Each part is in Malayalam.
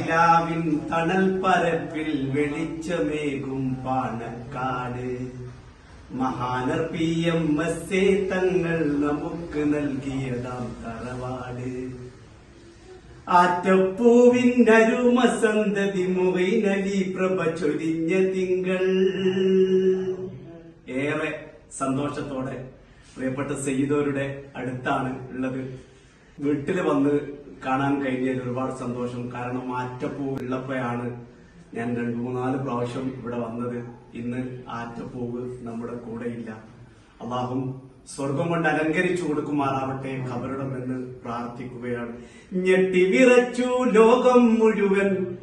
നിലാവിൻ തണൽ പരപ്പിൽ വെളിച്ചമേകും പാണക്കാട്. മഹാനർ പി എം എസ് തങ്ങൾ നമുക്ക് നൽകിയതാം തറവാട്. ആറ്റപ്പൂവിനരുമ സന്തതി മുറിനലി പ്രഭ ചൊരിഞ്ഞ തിങ്കൾ. ഏറെ സന്തോഷത്തോടെ പ്രിയപ്പെട്ട സെയ്തോരുടെ അടുത്താണ് ഉള്ളത്. വീട്ടിൽ വന്ന് കാണാൻ കഴിഞ്ഞതിൽ ഒരുപാട് സന്തോഷം. കാരണം ആറ്റപ്പൂ ഉള്ളപ്പോഴാണ് ഞാൻ രണ്ടു മൂന്നാൽ പ്രാവശ്യം ഇവിടെ വന്നത്. ഇന്ന് ആറ്റപ്പൂവ് നമ്മുടെ കൂടെയില്ല. അള്ളാഹും സ്വർഗം കൊണ്ട് അലങ്കരിച്ചു കൊടുക്കുമാറാവട്ടെ ഖബറിടം എന്ന് പ്രാർത്ഥിക്കുകയാണ്. ഞെട്ടി വിറച്ചു ലോകം മുഴുവൻ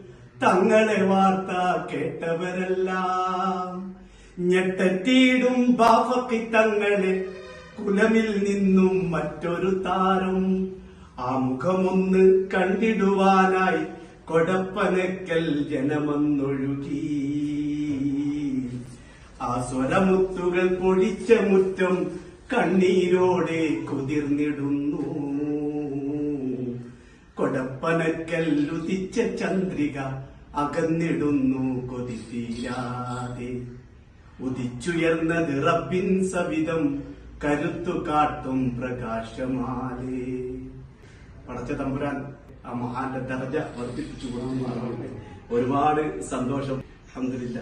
തങ്ങളെ വാർത്ത കേട്ടവരെല്ലാം. ഞെട്ടറ്റീടും ബാഫക്കി തങ്ങളെ കുലമിൽ നിന്നും മറ്റൊരു താരം. ആ മുഖമൊന്ന് കണ്ടിടുവാനായി കൊടപ്പനക്കൽ ജനമൊന്നൊഴുകി. ആ സ്വരമുത്തുകൾ പൊടിച്ച മുറ്റം കണ്ണീരോടെ കുതിർന്നിടുന്നു. കൊടപ്പനക്കൽ ഉദിച്ച ചന്ദ്രിക അകന്നിടുന്നു കൊതിരാതെ ഉദിച്ചുയർന്നത് റബ്ബിൻ സവിധം കരുത്തു കാട്ടും പ്രകാശമാലേ. പടച്ച തമ്പുരാൻ ആ മഹാന്റെ ദർജ വർദ്ധിപ്പിച്ചു ഒരുപാട് സന്തോഷം. അഹമ്മദില്ല